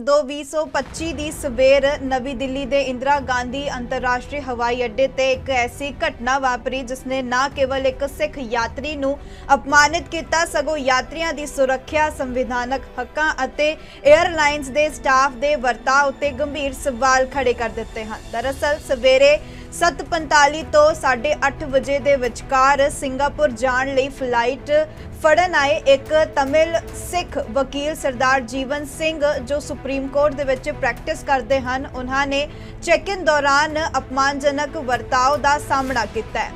2/2025 ਦੀ ਸਵੇਰ ਨਵੀਂ ਦਿੱਲੀ ਦੇ ਇੰਦਰਾ ਗਾਂਧੀ ਅੰਤਰਰਾਸ਼ਟਰੀ ਹਵਾਈ ਅੱਡੇ ਤੇ ਇੱਕ ਐਸੀ ਘਟਨਾ ਵਾਪਰੀ ਜਿਸਨੇ ਨਾ ਕੇਵਲ ਇੱਕ ਸਿੱਖ ਯਾਤਰੀ ਨੂੰ ਅਪਮਾਨਿਤ ਕੀਤਾ, ਸਗੋਂ ਯਾਤਰੀਆਂ ਦੀ ਸੁਰੱਖਿਆ, ਸੰਵਿਧਾਨਕ ਹੱਕਾਂ ਅਤੇ 에ਅਰਲਾਈਨਸ ਦੇ ਸਟਾਫ ਦੇ ਵਰਤਾਅ ਉੱਤੇ ਗੰਭੀਰ ਸਵਾਲ ਖੜੇ ਕਰ ਦਿੱਤੇ ਹਨ। ਦਰਅਸਲ, ਸਵੇਰੇ 7:45 ਤੋਂ 8:30 ਵਜੇ ਦੇ ਵਿਚਕਾਰ ਸਿੰਗਾਪੁਰ ਜਾਣ ਲਈ ਫਲਾਈਟ ਫੜਨ ਆਏ ਇੱਕ ਤਮਿਲ ਸਿੱਖ ਵਕੀਲ ਸਰਦਾਰ ਜੀਵਨ ਸਿੰਘ, ਜੋ ਸੁਪਰੀਮ ਕੋਰਟ ਦੇ ਵਿੱਚ ਪ੍ਰੈਕਟਿਸ ਕਰਦੇ ਹਨ। ਉਹਨਾਂ ਨੇ ਚੈੱਕ-ਇਨ ਦੌਰਾਨ ਅਪਮਾਨਜਨਕ ਵਰਤਾਓ ਦਾ ਸਾਹਮਣਾ ਕੀਤਾ। ਹੈ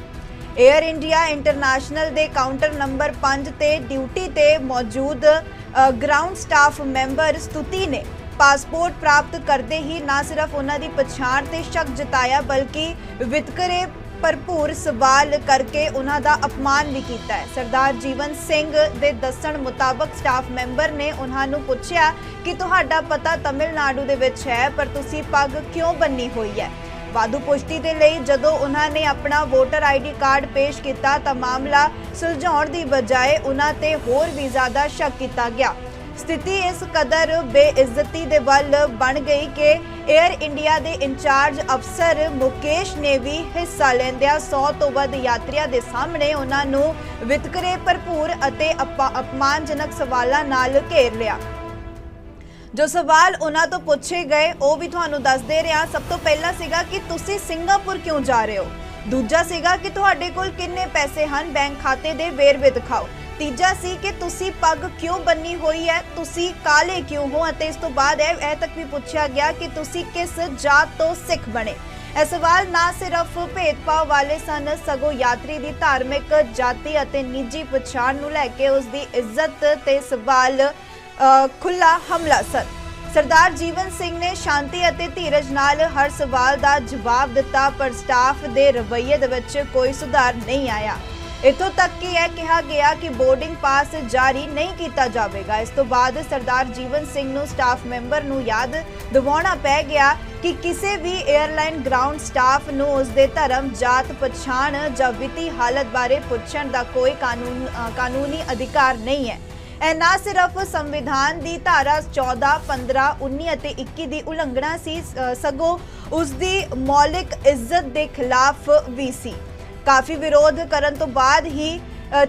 에ਅਰ ਇੰਡੀਆ ਇੰਟਰਨੈਸ਼ਨਲ ਦੇ ਕਾਊਂਟਰ ਨੰਬਰ 5 ਤੇ ਡਿਊਟੀ ਤੇ ਮੌਜੂਦ ਗਰਾਊਂਡ ਸਟਾਫ ਮੈਂਬਰ ਸਤੁਤੀ ਨੇ ਪਾਸਪੋਰਟ ਪ੍ਰਾਪਤ ਕਰਦੇ ਹੀ ਨਾ ਸਿਰਫ ਉਹਨਾਂ ਦੀ ਪਛਾਣ ਤੇ ਸ਼ੱਕ ਜਤਾਇਆ, ਬਲਕਿ ਵਿਤਕਰੇ ਭਰਪੂਰ ਸਵਾਲ ਕਰਕੇ ਉਹਨਾਂ ਦਾ ਅਪਮਾਨ ਵੀ ਕੀਤਾ ਹੈ। ਸਰਦਾਰ ਜੀਵਨ ਸਿੰਘ ਦੇ ਦੱਸਣ ਮੁਤਾਬਕ ਸਟਾਫ ਮੈਂਬਰ ਨੇ ਉਹਨਾਂ ਨੂੰ ਪੁੱਛਿਆ ਕਿ ਤੁਹਾਡਾ ਪਤਾ ਤਮਿਲਨਾਡੂ ਦੇ ਵਿੱਚ ਹੈ, ਪਰ ਤੁਸੀਂ ਪੱਗ ਕਿਉਂ ਬੰਨੀ ਹੋਈ ਹੈ? ਵਾਧੂ ਪੁਸ਼ਟੀ ਦੇ ਲਈ ਜਦੋਂ ਉਹਨਾਂ ਨੇ ਆਪਣਾ ਵੋਟਰ ਆਈਡੀ ਕਾਰਡ ਪੇਸ਼ ਕੀਤਾ ਤਾਂ ਮਾਮਲਾ ਸੁਲਝਾਉਣ ਦੀ ਬਜਾਏ ਉਹਨਾਂ ਤੇ ਹੋਰ ਵੀ ਜ਼ਿਆਦਾ ਸ਼ੱਕ ਕੀਤਾ ਗਿਆ। ਸਥਿਤੀ ਇਸ ਕਦਰ ਬੇਇੱਜ਼ਤੀ ਦੇ ਵੱਲ ਬਣ ਗਈ ਕਿ 에ਅਰ ਇੰਡੀਆ ਦੇ ਇੰਚਾਰਜ ਅਫਸਰ ਮੁਕੇਸ਼ ਨੇ ਵੀ ਹਿੱਸਾ ਲੈਂਦਿਆਂ 100 ਤੋਂ ਵੱਧ ਯਾਤਰੀਆਂ ਦੇ ਸਾਹਮਣੇ ਉਹਨਾਂ ਨੂੰ ਵਿਤਕਰੇ ਭਰਪੂਰ ਅਤੇ ਅਪਮਾਨਜਨਕ ਸਵਾਲਾਂ ਨਾਲ ਘੇਰ ਲਿਆ। ਜੋ ਸਵਾਲ ਉਹਨਾਂ ਤੋਂ ਪੁੱਛੇ ਗਏ, ਉਹ ਵੀ ਤੁਹਾਨੂੰ ਦੱਸ ਦੇ ਰਿਹਾ। ਸਭ ਤੋਂ ਪਹਿਲਾਂ ਸੀਗਾ ਕਿ ਤੁਸੀਂ ਸਿੰਗਾਪੁਰ ਕਿਉਂ ਜਾ ਰਹੇ ਹੋ? ਦੂਜਾ ਸੀਗਾ ਕਿ ਤੁਹਾਡੇ ਕੋਲ ਕਿੰਨੇ ਪੈਸੇ ਹਨ? ਬੈਂਕ ਖਾਤੇ ਦੇ ਵੇਰਵੇ ਦਿਖਾਓ। ਤੀਜਾ ਸੀ ਕਿ ਤੁਸੀਂ ਪੱਗ ਕਿਉਂ ਬੰਨੀ ਹੋਈ ਹੈ? ਤੁਸੀਂ ਕਾਲੇ ਕਿਉਂ ਹੋ? ਅਤੇ ਇਸ ਤੋਂ ਬਾਅਦ ਇਹ ਤੱਕ ਵੀ ਪੁੱਛਿਆ ਗਿਆ ਕਿ ਤੁਸੀਂ ਕਿਸ ਜਾਤ ਤੋਂ ਸਿੱਖ ਬਣੇ? ਇਹ ਸਵਾਲ ਨਾ ਸਿਰਫ ਭੇਦਭਾਵ ਵਾਲੇ ਸਨ ਸਗੋਂ ਯਾਤਰੀ ਦੀ ਧਾਰਮਿਕ ਜਾਤੀ ਅਤੇ ਨਿੱਜੀ ਪਛਾਣ ਨੂੰ ਲੈ ਕੇ ਉਸ ਦੀ ਇੱਜ਼ਤ ਤੇ ਸਵਾਲ ਅ, ਖੁੱਲਾ ਹਮਲਾ ਸਨ। ਸਰਦਾਰ ਜੀਵਨ ਸਿੰਘ ਨੇ ਸ਼ਾਂਤੀ ਅਤੇ ਧੀਰਜ ਨਾਲ ਹਰ ਸਵਾਲ ਦਾ ਜਵਾਬ ਦਿੱਤਾ ਪਰ ਸਟਾਫ ਦੇ ਰਵੱਈਏ ਦੇ ਵਿੱਚ ਕੋਈ ਸੁਧਾਰ ਨਹੀਂ ਆਇਆ। ਇਥੋਂ ਤੱਕ ਕਿ ਇਹ ਕਿਹਾ ਗਿਆ ਕਿ ਬੋਰਡਿੰਗ ਪਾਸ ਜਾਰੀ ਨਹੀਂ ਕੀਤਾ ਜਾਵੇਗਾ। ਇਸ ਤੋਂ ਬਾਅਦ ਸਰਦਾਰ ਜੀਵਨ ਸਿੰਘ ਨੂੰ ਸਟਾਫ ਮੈਂਬਰ ਨੂੰ ਯਾਦ ਦਿਵਾਉਣਾ ਪੈ ਗਿਆ ਕਿ ਕਿਸੇ ਵੀ 에ਅਰਲਾਈਨ ਗਰਾਊਂਡ ਸਟਾਫ ਨੂੰ ਉਸ ਦੇ ਧਰਮ ਜਾਤ ਪਛਾਣ ਜਾਂ ਵਿੱਤੀ ਹਾਲਤ ਬਾਰੇ ਪੁੱਛਣ ਦਾ ਕੋਈ ਕਾਨੂੰਨ ਕਾਨੂੰਨੀ ਅਧਿਕਾਰ ਨਹੀਂ ਹੈ। ਇਹ ਨਾ ਸਿਰਫ ਸੰਵਿਧਾਨ ਦੀ ਧਾਰਾ 14, 15, 19 ਅਤੇ 21 ਦੀ ਉਲੰਘਣਾ ਸੀ ਸਗੋਂ ਉਸ ਦੀ ਮੌਲਿਕ ਇੱਜ਼ਤ ਦੇ ਖਿਲਾਫ ਵੀ ਸੀ। ਕਾਫੀ ਵਿਰੋਧ ਕਰਨ ਤੋਂ ਬਾਅਦ ਹੀ ਅ,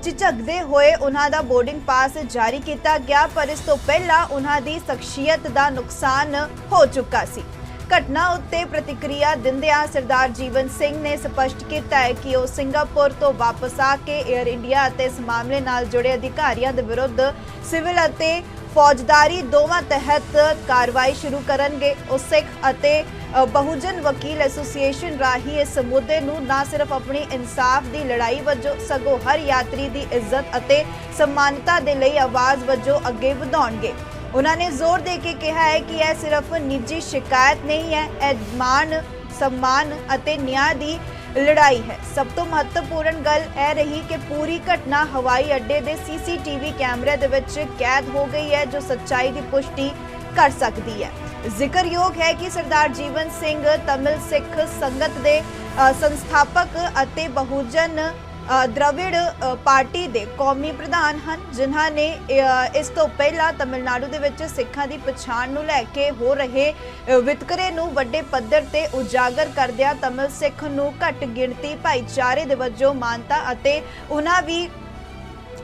ਹੋਏ ਉਹਨਾਂ ਦਾ ਬੋਰਡਿੰਗ ਪਾਸ ਜਾਰੀ ਕੀਤਾ ਗਿਆ ਪਰ ਇਸ ਤੋਂ ਪਹਿਲਾਂ ਉਹਨਾਂ ਦੀ ਸ਼ਖਸੀਅਤ ਦਾ ਨੁਕਸਾਨ ਹੋ ਚੁੱਕਾ ਸੀ। ਘਟਨਾ ਉੱਤੇ ਪ੍ਰਤੀਕਿਰਿਆ ਦਿੰਦਿਆਂ ਸਰਦਾਰ ਜੀਵਨ ਸਿੰਘ ਨੇ ਸਪਸ਼ਟ ਕੀਤਾ ਹੈ ਕਿ ਉਹ ਸਿੰਗਾਪੁਰ ਤੋਂ ਵਾਪਸ ਆ ਕੇ 에ਅਰ ਇੰਡੀਆ ਅਤੇ ਇਸ ਮਾਮਲੇ ਨਾਲ ਜੁੜੇ ਅਧਿਕਾਰੀਆਂ ਦੇ ਵਿਰੁੱਧ ਸਿਵਲ ਅਤੇ ਫੌਜਦਾਰੀ ਦੋਵਾਂ ਤਹਿਤ ਕਾਰਵਾਈ ਸ਼ੁਰੂ ਕਰਨਗੇ। ਉਹ ਸਿੱਖ ਅਤੇ ਬਹੁਜਨ ਵਕੀਲ ਐਸੋਸੀਏਸ਼ਨ ਰਾਹੀਂ ਇਸ ਮੁੱਦੇ ਨੂੰ ਨਾ ਸਿਰਫ ਆਪਣੀ ਇਨਸਾਫ ਦੀ ਲੜਾਈ ਵਜੋਂ, ਸਗੋਂ ਹਰ ਯਾਤਰੀ ਦੀ ਇੱਜ਼ਤ ਅਤੇ ਸਨਮਾਨਤਾ ਦੇ ਲਈ ਆਵਾਜ਼ ਵਜੋਂ ਅੱਗੇ ਵਧਾਉਣਗੇ। ਉਹਨਾਂ ਨੇ ਜ਼ੋਰ ਦੇ ਕੇ ਕਿਹਾ ਹੈ ਕਿ ਇਹ ਸਿਰਫ ਨਿੱਜੀ ਸ਼ਿਕਾਇਤ ਨਹੀਂ ਹੈ, ਇਹ ਮਾਣ, ਸਨਮਾਨ ਅਤੇ ਨਿਆਂ ਦੀ ਲੜਾਈ ਹੈ। ਸਭ ਤੋਂ ਮਹੱਤਵਪੂਰਨ ਗੱਲ ਇਹ ਰਹੀ ਕਿ ਪੂਰੀ ਘਟਨਾ ਹਵਾਈ ਅੱਡੇ ਦੇ ਸੀਸੀਟੀਵੀ ਕੈਮਰੇ ਦੇ ਵਿੱਚ ਕੈਦ ਹੋ ਗਈ ਹੈ, ਜੋ ਸੱਚਾਈ ਦੀ ਪੁਸ਼ਟੀ ਕਰ ਸਕਦੀ ਹੈ। ਜ਼ਿਕਰਯੋਗ ਹੈ ਕਿ ਸਰਦਾਰ ਜੀਵਨ ਸਿੰਘ ਤਮਿਲ ਸਿੱਖ ਸੰਗਤ ਦੇ ਸੰਸਥਾਪਕ ਅਤੇ ਬਹੁਜਨ ਦ੍ਰਵਿੜ ਪਾਰਟੀ ਦੇ ਕੌਮੀ ਪ੍ਰਧਾਨ ਹਨ, ਜਿਨ੍ਹਾਂ ਨੇ ਇਸ ਤੋਂ ਪਹਿਲਾਂ ਤਮਿਲਨਾਡੂ ਦੇ ਵਿੱਚ ਸਿੱਖਾਂ ਦੀ ਪਛਾਣ ਨੂੰ ਲੈ ਕੇ ਹੋ ਰਹੇ ਵਿਤਕਰੇ ਨੂੰ ਵੱਡੇ ਪੱਧਰ ਤੇ ਉਜਾਗਰ ਕਰਦਿਆਂ ਤਮਿਲ ਸਿੱਖ ਨੂੰ ਘੱਟ ਗਿਣਤੀ ਭਾਈਚਾਰੇ ਦੇ ਵਜੋਂ ਮਾਨਤਾ ਅਤੇ ਉਹਨਾਂ ਵੀ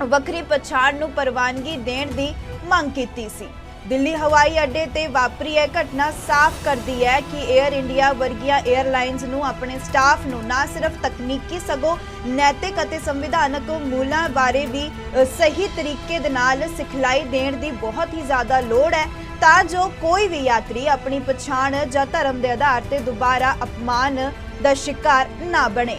ਵੱਖਰੀ ਪਛਾਣ ਨੂੰ ਪ੍ਰਵਾਨਗੀ ਦੇਣ ਦੀ ਮੰਗ ਕੀਤੀ ਸੀ। ਦਿੱਲੀ ਹਵਾਈ ਅੱਡੇ ਤੇ ਵਾਪਰੀ ਇਹ ਘਟਨਾ ਸਾਫ਼ ਕਰਦੀ ਹੈ ਕਿ 에ਅਰ ਇੰਡੀਆ ਵਰਗੀਆਂ 에ਅਰਲਾਈਨਸ ਨੂੰ ਆਪਣੇ ਸਟਾਫ ਨੂੰ ਨਾ ਸਿਰਫ ਤਕਨੀਕੀ, ਸਗੋਂ ਨੈਤਿਕ ਅਤੇ ਸੰਵਿਧਾਨਕ ਮੂਲਾਂ ਬਾਰੇ ਵੀ ਸਹੀ ਤਰੀਕੇ ਦੇ ਨਾਲ ਸਿਖਲਾਈ ਦੇਣ ਦੀ ਬਹੁਤ ਹੀ ਜ਼ਿਆਦਾ ਲੋੜ ਹੈ, ਤਾਂ ਜੋ ਕੋਈ ਵੀ ਯਾਤਰੀ ਆਪਣੀ ਪਛਾਣ ਜਾਂ ਧਰਮ ਦੇ ਆਧਾਰ ਤੇ ਦੁਬਾਰਾ ਅਪਮਾਨ ਦਾ ਸ਼ਿਕਾਰ ਨਾ ਬਣੇ।